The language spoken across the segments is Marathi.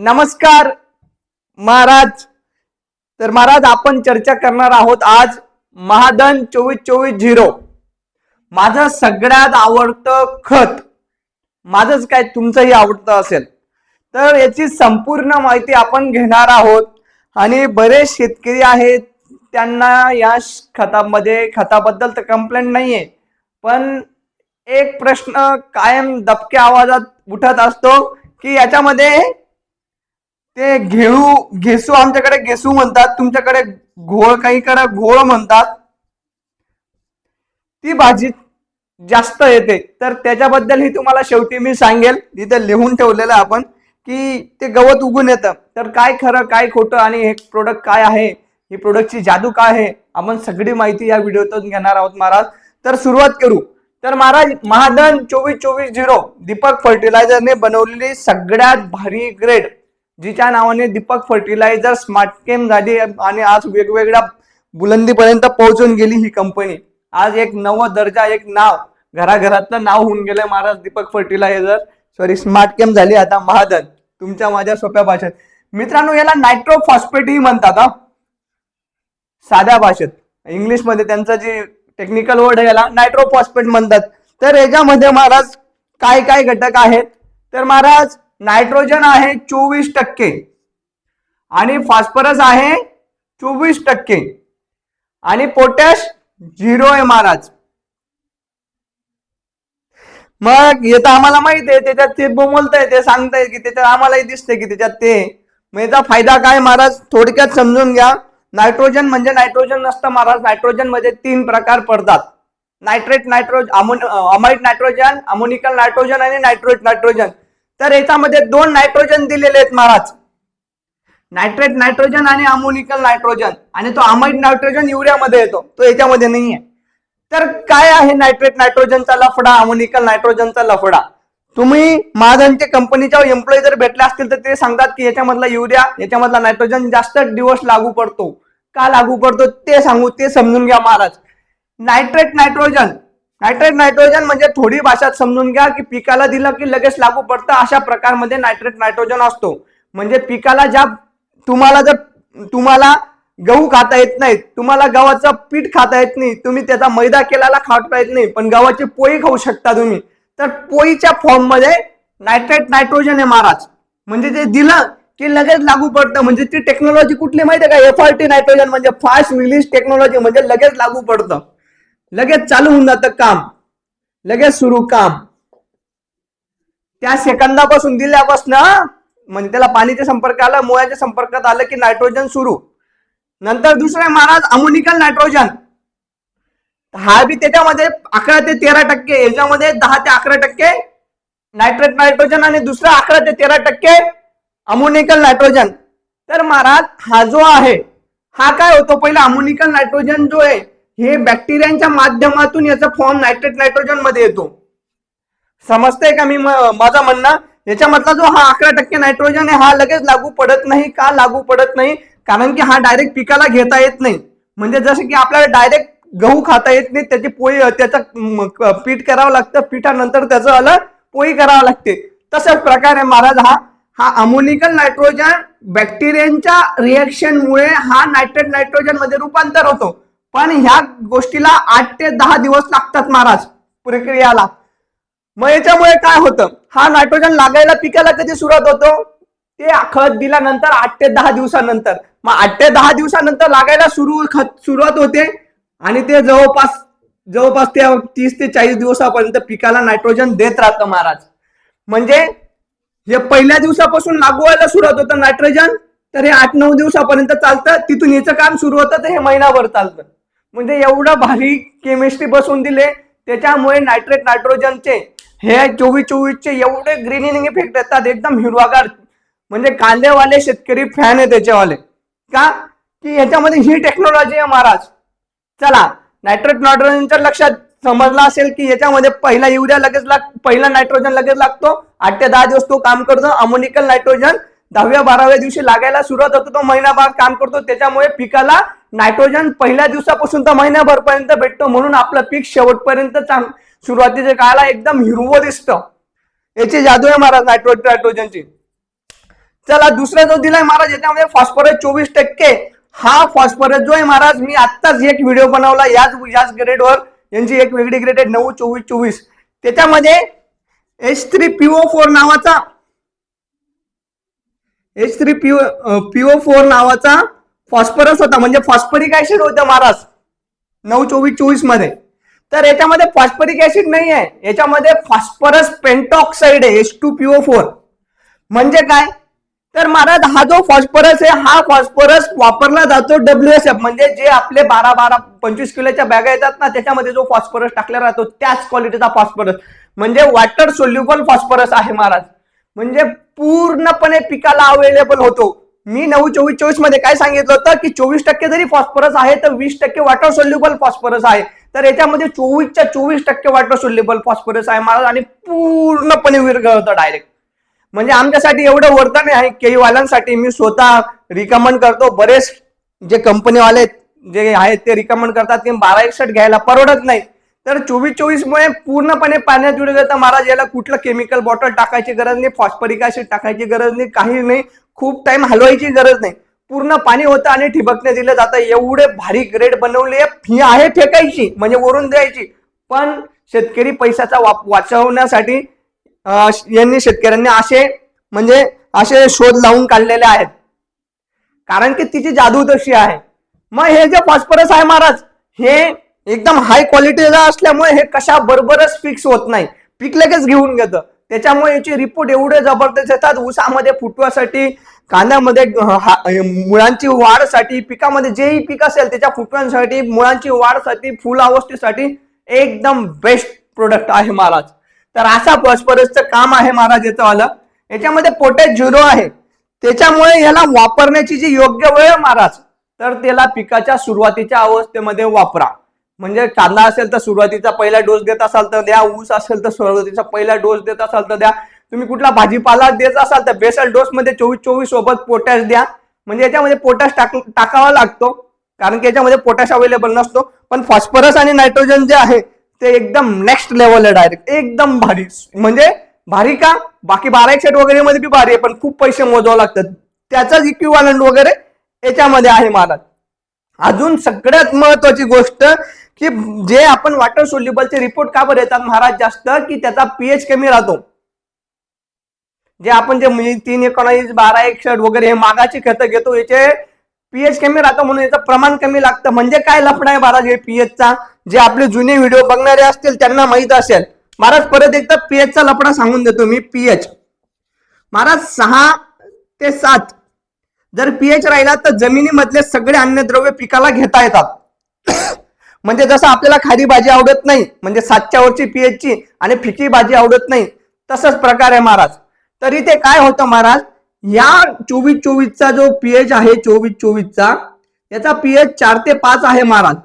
नमस्कार महाराज. तर महाराज आपण चर्चा करणार आहोत आज महादन चोवीस चोवीस झिरो. माझं सगळ्यात आवडतं खत माझंच काय तुमचंही आवडतं असेल. तर याची संपूर्ण माहिती आपण घेणार आहोत. आणि बरेच शेतकरी आहेत त्यांना या श- खतामध्ये खताबद्दल तर कंप्लेंट नाहीये. पण एक प्रश्न कायम दबक्या आवाजात उठत असतो की याच्यामध्ये ते घेऊ घेसू आमच्याकडे घेसू म्हणतात. तुमच्याकडे घोळ काहीकडे घोळ म्हणतात. ती भाजी जास्त येते. तर त्याच्याबद्दल तुम्हाला शेवटी मी सांगेल. तिथे लिहून ठेवलेलं आपण की ते गवत उगून येतं. तर काय खरं काय खोटं आणि हे प्रोडक्ट काय आहे? हे प्रोडक्टची जादू काय आहे? आपण सगळी माहिती या व्हिडिओतून घेणार आहोत महाराज. तर सुरुवात करू. तर महाराज महादन चोवीस चोवीस झिरो दीपक फर्टिलायझरने बनवलेली सगळ्यात भारी ग्रेड जिच्या नावाने दीपक फर्टिलायझर स्मार्ट केम झाली आणि आज वेगवेगळ्या बुलंदीपर्यंत पोहोचून गेली ही कंपनी आज एक नव दर्जा एक नाव घराघरातलं नाव होऊन गेलं Maharaj Deepak fertiliser sorry Smart Chem झाली आता महादन. तुमच्या माझ्या सोप्या भाषेत. मित्रांनो याला नायट्रो फॉस्पेटही म्हणतात हा. साध्या भाषेत. इंग्लिशमध्ये त्यांचं जे टेक्निकल वर्ड आहे याला नायट्रो फॉस्पेट म्हणतात. तर याच्यामध्ये महाराज काय काय घटक आहेत? तर महाराज नायट्रोजन आहे चोवीस टक्के. आणि फॉस्फरस आहे चोवीस टक्के. आणि पोटॅश झिरो आहे महाराज. मग येतं आम्हाला माहीत आहे त्याच्यात ते बोमलतंय ते सांगताय की त्याच्यात आम्हालाही दिसतंय की त्याच्यात ते. मग याचा फायदा काय महाराज? थोडक्यात समजून घ्या. नायट्रोजन म्हणजे नायट्रोजन नसतं महाराज. नायट्रोजनमध्ये तीन प्रकार पडतात. Nitrate nitrogen amide nitrogen ammoniacal nitrogen आणि नायट्रोट नायट्रोजन. तर याच्यामध्ये दोन नायट्रोजन दिलेले आहेत महाराज. नायट्रेट नायट्रोजन आणि अमोनिकल नायट्रोजन आणि तो अमाइड नायट्रोजन युरियामध्ये येतो. तो याच्यामध्ये नाहीये. तर काय आहे नायट्रेट नायट्रोजनचा लफडा अमोनिकल नायट्रोजनचा लफडा? तुम्ही महाजनच्या कंपनीच्या एम्प्लॉई जर भेटले असतील तर ते सांगतात की याच्यामधला युरिया याच्यामधला नायट्रोजन जास्त दिवस लागू पडतो. का लागू पडतो ते सांगू ते समजून घ्या महाराज. नायट्रेट नायट्रोजन नायट्रेट नायट्रोजन म्हणजे थोडी भाषात समजून घ्या की पिकाला दिलं की लगेच लागू पडतं अशा प्रकारमध्ये नायट्रेट नायट्रोजन असतो. म्हणजे पिकाला ज्या तुम्हाला जर तुम्हाला गहू खाता येत नाही तुम्हाला गव्हाचं पीठ खाता येत नाही तुम्ही त्याचा मैदा केलेला खाता येत नाही पण गव्हाची पोळी खाऊ शकता तुम्ही तर पोळीच्या फॉर्ममध्ये नायट्रेट नायट्रोजन आहे महाराज. म्हणजे ते दिलं की लगेच लागू पडतं. म्हणजे ती टेक्नॉलॉजी कुठली माहिती आहे का? एफ आर टी नायट्रोजन म्हणजे फास्ट रिलीज टेक्नॉलॉजी म्हणजे लगेच लागू पडतं. लगेच चालू होऊन जातं काम. लगेच सुरू काम. त्या सेकंदापासून दिल्यापासून म्हणजे त्याला पाणीच्या संपर्क आला मुळ्याच्या संपर्कात आलं की नायट्रोजन सुरू. नंतर दुसरं महाराज अमोनिकल नायट्रोजन हा बी त्याच्यामध्ये अकरा ते तेरा टक्के याच्यामध्ये दहा ते अकरा टक्के नायट्रेट नायट्रोजन आणि दुसरा अकरा ते तेरा टक्के अमोनिकल नायट्रोजन तर महाराज हा जो आहे हा काय होतो? पहिला अमोनिकल नायट्रोजन जो आहे हे बॅक्टेरियांच्या माध्यमातून याचा फॉर्म नायट्रेट नायट्रोजनमध्ये येतो. समजतंय का मी माझं म्हणणं? याच्यामधला जो हा अकरा टक्के नायट्रोजन आहे हा लगेच लागू पडत नाही का लागू पडत नाही? कारण की हा डायरेक्ट पिकाला घेता येत नाही. म्हणजे जसं की आपल्याला डायरेक्ट गहू खाता येत नाही त्याची पोळी त्याचं पीठ करावं लागतं पिठानंतर त्याचं आलं पोळी करावं लागते. तशाच प्रकारे महाराज हा हा अमोनिकल नायट्रोजन बॅक्टेरियांच्या रिएक्शनमुळे हा नायट्रेट नायट्रोजनमध्ये रूपांतर होतो. पण ह्या गोष्टीला आठ ते दहा दिवस लागतात महाराज प्रक्रियाला. मग याच्यामुळे काय होतं? हा नायट्रोजन लागायला पिकाला कधी सुरुवात होतो? ते खत दिल्यानंतर आठ ते दहा दिवसानंतर. मग आठ ते दहा दिवसानंतर लागायला सुरू खत सुरुवात होते आणि ते जवळपास जवळपास ते तीस ते चाळीस दिवसापर्यंत पिकाला नायट्रोजन देत राहतं महाराज. म्हणजे हे पहिल्या दिवसापासून लागू व्हायला सुरुवात होतं नायट्रोजन तर हे आठ नऊ दिवसापर्यंत चालतं. तिथून याचं काम सुरू होतं तर हे महिनाभर चालतं. म्हणजे एवढं भारी केमिस्ट्री बसवून दिले. त्याच्यामुळे नायट्रेट नायट्रोजनचे हे चोवीस चोवीसचे एवढे ग्रीनिंग इफेक्ट येतात एकदम हिरवागार. म्हणजे कांदेवाले शेतकरी फॅन आहे त्याच्यावाले. का? की याच्यामध्ये ही टेक्नॉलॉजी आहे महाराज. चला नायट्रेट नायट्रोजनच्या लक्षात समजला असेल की याच्यामध्ये पहिला युरिया लगेच लाग पहिला नायट्रोजन लगेच लागतो. आठ ते दहा दिवस तो काम करतो. अमोनिकल नायट्रोजन दहाव्या बाराव्या दिवशी लागायला सुरुवात होतो तो महिनाभर काम करतो. त्याच्यामुळे पिकाला नायट्रोजन पहिल्या दिवसापासून तर महिन्याभरपर्यंत भेटतो म्हणून आपलं पीक शेवटपर्यंत चांग सुरुवातीच्या काळाला एकदम हिरवं दिसतं. याची जादू आहे महाराज नायट्रो नायट्रोजनची. चला दुसरा जो दिलाय महाराज याच्यामध्ये फॉस्फरस चोवीस टक्के. हा फॉस्फरस जो आहे महाराज मी आत्ताच एक व्हिडिओ बनवला. याच याच ग्रेडवर यांची एक वेगळी ग्रेड आहे नऊ चोवीस चोवीस. त्याच्यामध्ये एच थ्री पीओ फोर नावाचा H three PO PO four नावाचा फॉस्फरस होता म्हणजे फॉस्फरिक ऍसिड होतं महाराज. नऊ चोवीस चोवीसमध्ये. तर याच्यामध्ये फॉस्फरिक ऍसिड नाही आहे. याच्यामध्ये फॉस्फरस पेंटॉक्साइड आहे एस टू पीओ फोर म्हणजे काय? तर महाराज हा जो फॉस्फरस आहे हा फॉस्फरस वापरला जातो डब्ल्यू एस एफ म्हणजे जे आपले बारा बारा पंचवीस किलोच्या बॅगा येतात ना त्याच्यामध्ये जो फॉस्फरस टाकला राहतो त्याच क्वालिटीचा फॉस्फरस. म्हणजे वॉटर सोल्युबल फॉस्फरस आहे महाराज. म्हणजे पूर्णपणे पिकाला अवेलेबल होतो. मी नऊ चोवीस चोवीसमध्ये काय सांगितलं होतं की चोवीस टक्के जरी फॉस्फरस आहे तर वीस टक्के वॉटर सोल्युबल फॉस्फरस आहे. तर याच्यामध्ये चोवीसच्या चोवीस टक्के वॉटर सोल्युबल फॉस्फरस आहे मला आणि पूर्णपणे विरघळतं डायरेक्ट म्हणजे आमच्यासाठी एवढं वर्तन आहे केईवाल्यांसाठी मी स्वतः रिकमेंड करतो. बरेच जे कंपनीवाले जे आहेत ते रिकमेंड करतात की बारा एकसठ घ्यायला परवडत नाही. तर चोवीस चोवीस मुळे पूर्णपणे पाण्यात जुडे जातं महाराज याला कुठलं केमिकल बॉटल टाकायची गरज नाही फॉस्फरिक ऍसिड टाकायची गरज नाही काही नाही. खूप टाइम हलवायची गरज नाही. पूर्ण पाणी होतं आणि ठिबकने दिलं जातं. एवढे भारी ग्रेड बनवले. फी आहे फेकायची म्हणजे वरून द्यायची. पण शेतकरी पैशाचा वाप वाचवण्यासाठी यांनी शेतकऱ्यांनी असे म्हणजे असे शोध लावून काढलेले आहेत. कारण की तिची जादू तशी आहे. मग हे जे फॉस्फरस आहे महाराज हे एकदम हाय क्वालिटीचा असल्यामुळे हे कशा बरोबरच फिक्स होत नाही. पीक लगेच घेऊन घेतं. त्याच्यामुळे याचे रिपोर्ट एवढे जबरदस्त येतात. ऊसामध्ये फुटव्यासाठी कांद्यामध्ये मुळांची वाढसाठी पिकामध्ये जेही पीक असेल त्याच्या फुटव्यांसाठी मुळांची वाढसाठी फुल अवस्थेसाठी एकदम बेस्ट प्रोडक्ट आहे महाराज. तर असा फॉस्फरसचं काम आहे महाराज याचं आलं याच्यामध्ये पोटॅश झिरो आहे. त्याच्यामुळे याला वापरण्याची जी योग्य वेळ महाराज तर त्याला पिकाच्या सुरुवातीच्या अवस्थेमध्ये वापरा. म्हणजे कांदा असेल तर सुरुवातीचा पहिला डोस देत असाल तर द्या ऊस असेल तर सुरुवातीचा पहिला डोस देत असाल तर द्या. तुम्ही कुठला भाजीपाला देत असाल तर बेसल डोस मध्ये चोवीस चोवीस सोबत पोटॅश द्या. म्हणजे याच्यामध्ये पोटॅश टाक टाकावा लागतो. कारण की याच्यामध्ये पोटॅश अवेलेबल नसतो. पण फॉस्फरस आणि नायट्रोजन जे आहे ते एकदम नेक्स्ट लेवल आहे डायरेक्ट एकदम भारी. म्हणजे भारी का? बाकी बारा एक सेट वगैरे मध्ये बी भारी आहे पण खूप पैसे मोजावं लागतात. त्याचाच इक्विव्हॅलंट वगैरे याच्यामध्ये आहे महाराज अजून सगळ्यात महत्वाची गोष्ट की जे आपण वॉटर सोल्युबलचे रिपोर्ट का बरं येतात महाराज जास्त? की त्याचा पीएच कमी राहतो. जे आपण जे म्हणजे तीन एकोणावीस बारा एकसठ वगैरे हे मागाची खतं घेतो याचे पीएच कमी राहतं म्हणून याचं प्रमाण कमी लागतं. म्हणजे काय लफडा आहे महाराज हे पीएचचा जे आपले जुने व्हिडिओ बघणारे असतील त्यांना माहीत असेल. महाराज परत एकदा पीएचचा लफडा सांगून देतो मी पीएच महाराज सहा ते सात जर पीएच राहिला तर जमिनीमधले सगळे अन्नद्रव्य पिकाला घेता येतात. म्हणजे जसं आपल्याला खारी भाजी आवडत नाही म्हणजे सातच्या वरची पीएचची आणि फिकी भाजी आवडत नाही तसंच प्रकार आहे महाराज. तर इथे काय होतं महाराज या चोवीस चोवीसचा जो पीएच आहे चोवीस चोवीसचा याचा पीएच चार ते पाच आहे महाराज.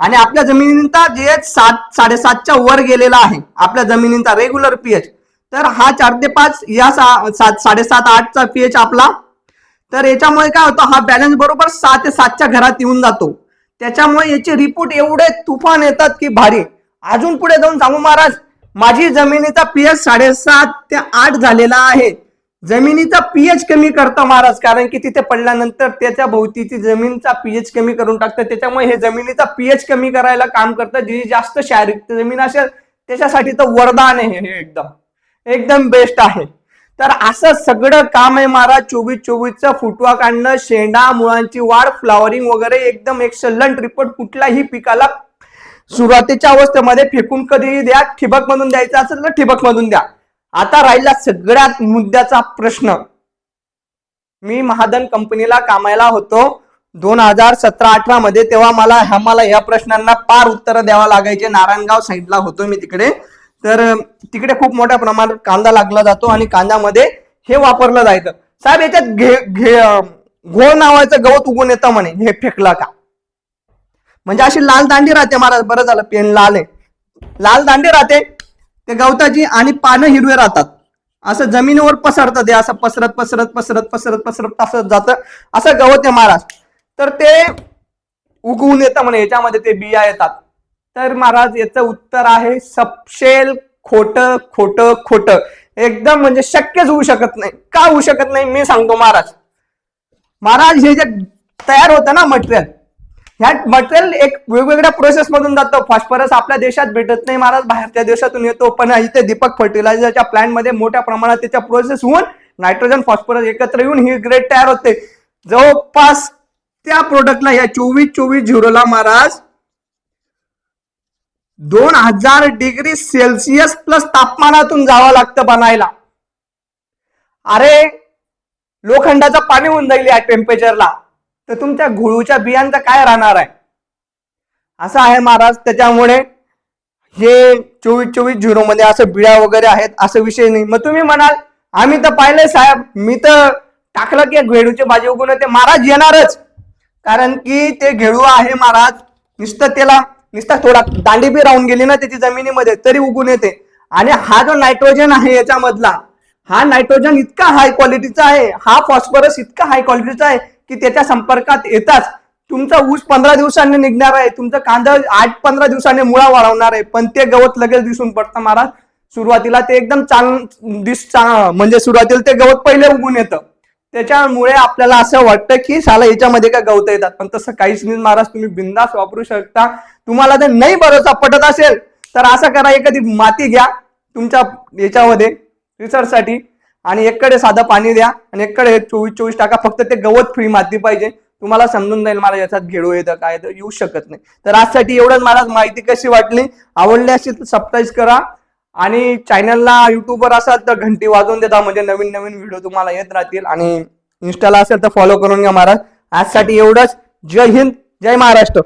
आणि आपल्या जमिनींचा जे सात साडेसातच्या वर गेलेला आहे आपल्या जमिनींचा रेग्युलर पीएच तर हा चार ते पाच या सात साडेसात आठचा पीएच आपला. तर याच्यामुळे काय होतं हा बॅलन्स बरोबर सहा ते सातच्या घरात येऊन जातो. त्याच्यामुळे याचे रिपोर्ट एवढे तुफान येतात की भारी. अजून पुढे जाऊन सांगू महाराज माझी जमिनीचा पीएच साडेसात ते आठ झालेला आहे. जमिनीचा पीएच कमी करतं महाराज कारण की तिथे पडल्यानंतर त्याच्या भोवतीची जमीनचा पीएच कमी करून टाकतं. त्याच्यामुळे हे जमिनीचा पीएच कमी करायला काम करतं. जी जास्त शारीरिक जमीन असेल त्याच्यासाठी तर वरदान आहे हे एकदम. एकदम बेस्ट आहे. तर असं सगळं काम आहे महाराज चोवीस चोवीसचा फुटवा काढणं शेंडा मुळांची वाढ फ्लॉवरिंग वगैरे एकदम एक्सलंट रिपोर्ट कुठल्याही पिकाला सुरुवातीच्या अवस्थेमध्ये फेकून कधीही द्या ठिबक मधून द्यायचं असेल तर ठिबक मधून द्या. आता राहिला सगळ्यात मुद्द्याचा प्रश्न. मी महादन कंपनीला कामाला होतो. दोन हजार सतरा अठरा मध्ये तेव्हा मला ह्या मला या प्रश्नांना पार उत्तर द्यावा लागायचे. नारायणगाव साईडला होतो मी तिकडे. तर तिकडे खूप मोठ्या प्रमाणात कांदा लागला जातो आणि कांद्यामध्ये हे वापरलं जायचं. साहेब याच्यात घे घे घोळ नावाचं गवत उगून येतं म्हणे हे फेकलं का? म्हणजे अशी लाल दांडी राहते महाराज बरं झालं पेन लाल आहे. लाल दांडी राहते ते गवताची आणि पानं हिरवे राहतात. असं जमिनीवर पसरतं ते असं पसरत पसरत पसरत पसरत पसरत पसरत जातं. असं गवत आहे महाराज. तर ते उगवून येतं म्हणे याच्यामध्ये ते बिया येतात. तर महाराज याचं उत्तर आहे सपशेल खोट खोट खोट. एकदम म्हणजे शक्यच होऊ शकत नाही. का होऊ शकत नाही? मी सांगतो महाराज. महाराज हे जे तयार होतं ना मटेरियल ह्या मटेरियल एक वेगवेगळ्या प्रोसेस मधून जातं. फॉस्फरस आपल्या देशात भेटत नाही महाराज. बाहेरच्या देशातून येतो. पण इथे दीपक फर्टिलायझरच्या प्लांटमध्ये मोठ्या प्रमाणात त्याच्या प्रोसेस होऊन नायट्रोजन फॉस्फरस एकत्र येऊन ही ग्रेड तयार होते. जवळपास त्या प्रोडक्टला या चोवीस चोवीस झिरोला महाराज दोन हजार डिग्री सेल्सिअस प्लस तापमानातून जावं लागतं बनायला. अरे लोखंडाचं पाणी होऊन जाईल या टेम्परेचरला तर तुमच्या गुळूच्या बियांचं काय राहणार आहे? असं आहे महाराज त्याच्यामुळे हे चोवीस चोवीस झिरो मध्ये असं बिड्या वगैरे आहेत असं विषय नाही. मग तुम्ही म्हणाल आम्ही तर पाहिलंय साहेब मी तर टाकलं की घेडूची भाजी उगून ते महाराज येणारच. कारण की ते घेडू आहे महाराज नुसतं त्याला नुसता थोडा दांडी बी राहून गेली ना त्याची जमिनीमध्ये तरी उगून येते. आणि हा जो नायट्रोजन आहे याच्यामधला हा नायट्रोजन इतका हाय क्वालिटीचा आहे हा फॉस्फरस इतका हाय क्वालिटीचा आहे की त्याच्या संपर्कात येताच. तुमचा ऊस पंधरा दिवसांनी निघणार आहे तुमचं कांदा आठ पंधरा दिवसांनी मुळा वाढवणार आहे पण ते गवत लगेच दिसून पडतं महाराज. सुरुवातीला ते एकदम चांग दिस म्हणजे सुरुवातीला ते गवत पहिले उगून येतं. त्याच्यामुळे आपल्याला असं वाटतं की साला याच्यामध्ये काय गवत येतात. पण तसं काहीच नाही. महाराज तुम्ही बिंदास वापरू शकता. तुम्हाला जर नाही भरोसा पटत असेल तर असं करा. एखादी माती घ्या तुमच्या याच्यामध्ये रिसर्चसाठी. आणि एककडे साधं पाणी द्या. आणि एककडे चोवीस चोवीस टाका. फक्त ते गवत फ्री माती पाहिजे. तुम्हाला समजून जाईल मला याच्यात घेडू येतं काय तर येऊ शकत नाही. तर आजसाठी एवढंच मला माहिती कशी वाटली? आवडली असेल तर सबस्क्राईब करा. आणि चॅनलला युट्यूबवर असाल तर घंटी वाजवून देता म्हणजे नवीन नवीन व्हिडिओ तुम्हाला येत राहतील. आणि इन्स्टाला असेल तर फॉलो करून घ्या महाराज. आजसाठी एवढंच. जय हिंद जय महाराष्ट्र.